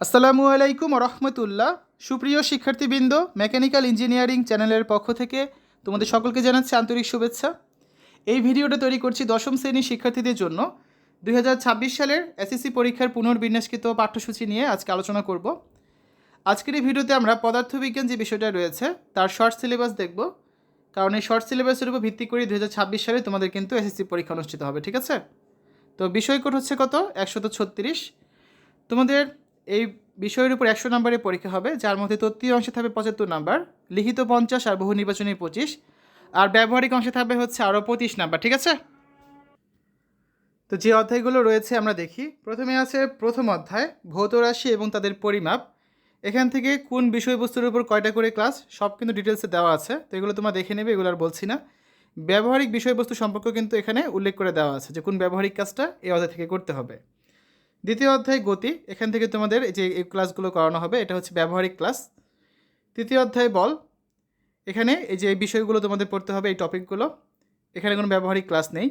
আসসালামু আলাইকুম রহমতুল্লাহ সুপ্রিয় শিক্ষার্থীবৃন্দ, মেকানিক্যাল ইঞ্জিনিয়ারিং চ্যানেলের পক্ষ থেকে তোমাদের সকলকে জানাচ্ছি আন্তরিক শুভেচ্ছা। এই ভিডিওটা তৈরি করছি দশম শ্রেণির শিক্ষার্থীদের জন্য। দুই হাজার ছাব্বিশ সালের এসএসসি পরীক্ষার পুনর্বিন্যাসকৃত পাঠ্যসূচি নিয়ে আজকে আলোচনা করব। আজকের এই ভিডিওতে আমরা পদার্থবিজ্ঞান যে বিষয়টা রয়েছে, তার শর্ট সিলেবাস দেখব। কারণ এই শর্ট সিলেবাসের উপর ভিত্তি করে দুই হাজার ছাব্বিশ সালে তোমাদের কিন্তু এসএসসি পরীক্ষা অনুষ্ঠিত হবে, ঠিক আছে? তো বিষয় কোড হচ্ছে কত? একশত ছত্রিশ। তোমাদের এই বিষয়ের উপর একশো নম্বরের পরীক্ষা হবে, যার মধ্যে তত্ত্বীয় অংশে থাকবে পঁচাত্তর নম্বর, লিখিত পঞ্চাশ আর বহু নির্বাচনী পঁচিশ, আর ব্যবহারিক অংশে থাকবে হচ্ছে আরও পঁচিশ নাম্বার, ঠিক আছে? তো যে অধ্যায়গুলো রয়েছে আমরা দেখি। প্রথমে আছে প্রথম অধ্যায়, ভৌত রাশি এবং তাদের পরিমাপ। এখান থেকে কোন বিষয়বস্তুর উপর কয়টা করে ক্লাস সব কিন্তু ডিটেলসে দেওয়া আছে, তো এগুলো তোমরা দেখে নেবে, এগুলো আর বলছি না। ব্যবহারিক বিষয়বস্তু সম্পর্ক কিন্তু এখানে উল্লেখ করে দেওয়া আছে যে কোন ব্যবহারিক কাজটা এই অধ্যায় থেকে করতে হবে। দ্বিতীয় অধ্যায় গতি, এখান থেকে তোমাদের যে এই ক্লাসগুলো করানো হবে, এটা হচ্ছে ব্যবহারিক ক্লাস তৃতীয় অধ্যায় বল, এখানে এই যে বিষয়গুলো তোমাদের পড়তে হবে, এই টপিকগুলো, এখানে কোনো ব্যবহারিক ক্লাস নেই।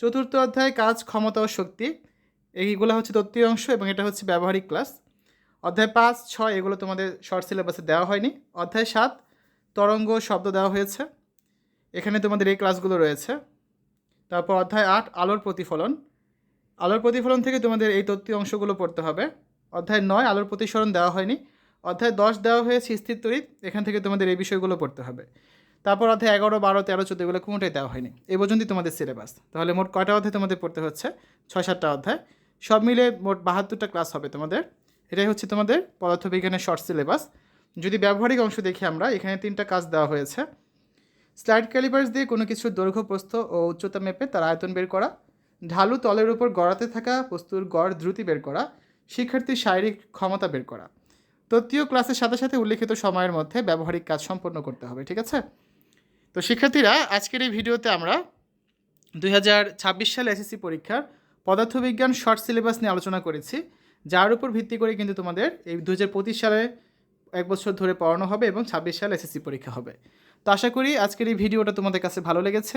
চতুর্থ অধ্যায়, কাজ, ক্ষমতা ও শক্তি, এইগুলো হচ্ছে তত্ত্বীয় অংশ এবং এটা হচ্ছে ব্যবহারিক ক্লাস অধ্যায় পাঁচ, ছয়, এগুলো তোমাদের শর্ট সিলেবাসে দেওয়া হয়নি। অধ্যায় সাত, তরঙ্গ শব্দ দেওয়া হয়েছে। এখানে তোমাদের এই ক্লাসগুলো রয়েছে। তারপর অধ্যায় আট, আলোর প্রতিফলন। আলোর প্রতিফলন থেকে তোমাদের এই তত্ত্বীয় অংশগুলো পড়তে হবে। অধ্যায় নয়, আলোর প্রতিসরণ দেওয়া হয়নি। অধ্যায় দশ দেওয়া হয়েছে স্থির তড়িৎ, এখান থেকে তোমাদের এই বিষয়গুলো পড়তে হবে। তারপর অধ্যায় এগারো, বারো, তেরো, চোদ্দ এগুলো কোনোটাই দেওয়া হয়নি। এই পর্যন্তই তোমাদের সিলেবাস তাহলে মোট কয়টা অধ্যায় তোমাদের পড়তে হচ্ছে? ছয়, সাতটা অধ্যায়। সব মিলে মোট বাহাত্তরটা ক্লাস হবে তোমাদের। এটাই হচ্ছে তোমাদের পদার্থবিজ্ঞানের শর্ট সিলেবাস যদি ব্যবহারিক অংশ দেখি আমরা, এখানে তিনটা কাজ দেওয়া হয়েছে। স্লাইড ক্যালিপার্স দিয়ে কোনো কিছুর দৈর্ঘ্য, প্রস্থ ও উচ্চতা মেপে তার আয়তন বের করা। ঢালু তলের উপর গড়াতে থাকা বস্তুর গড় দ্রুতি বের করা, শিক্ষার্থীর শারীরিক ক্ষমতা বের করা। তত্ত্বীয় ক্লাসের সাথে সাথে উল্লেখিত সময়ের মধ্যে ব্যবহারিক কাজ সম্পন্ন করতে হবে, ঠিক আছে? তো শিক্ষার্থীরা, আজকের এই ভিডিওতে আমরা দু হাজার ছাব্বিশ সালে এসএসসি পরীক্ষার পদার্থবিজ্ঞান শর্ট সিলেবাস নিয়ে আলোচনা করেছি। যার উপর ভিত্তি করে কিন্তু তোমাদের এই দু হাজার পঁচিশ সালে এক বছর ধরে পড়ানো হবে এবং ছাব্বিশ সালে এসএসসি পরীক্ষা হবে। তো আশা করি আজকের এই ভিডিওটা তোমাদের কাছে ভালো লেগেছে।